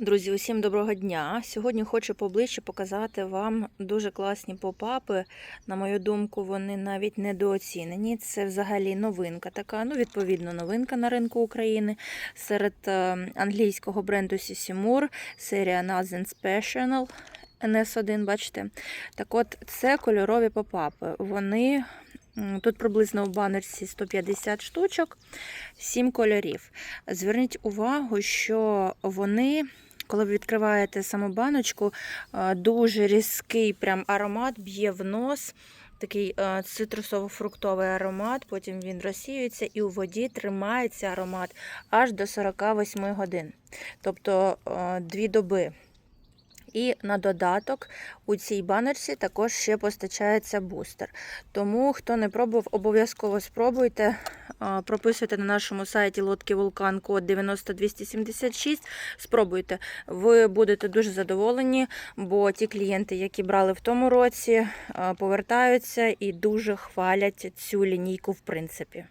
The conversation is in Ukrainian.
Друзі, усім доброго дня! Сьогодні хочу поближче показати вам дуже класні попапи. На мою думку, вони навіть недооцінені. Це взагалі новинка така. Ну, відповідно, новинка на ринку України серед е, англійського бренду Sissimur, серія Nazen Special NS1, бачите. Так от, це кольорові попапи. Вони тут приблизно в банерці 150 штучок, 7 кольорів. Зверніть увагу, що вони коли ви відкриваєте саму баночку, е, дуже різкий прям аромат б'є в нос. Такий е, цитрусово-фруктовий аромат, потім він розсіюється і у воді тримається аромат аж до 48 годин, тобто е, дві доби. І на додаток у цій банерці також ще постачається бустер. Тому, хто не пробував, обов'язково спробуйте. Прописуйте на нашому сайті лодки Вулкан код 90276. Спробуйте. Ви будете дуже задоволені, бо ті клієнти, які брали в тому році, повертаються і дуже хвалять цю лінійку в принципі.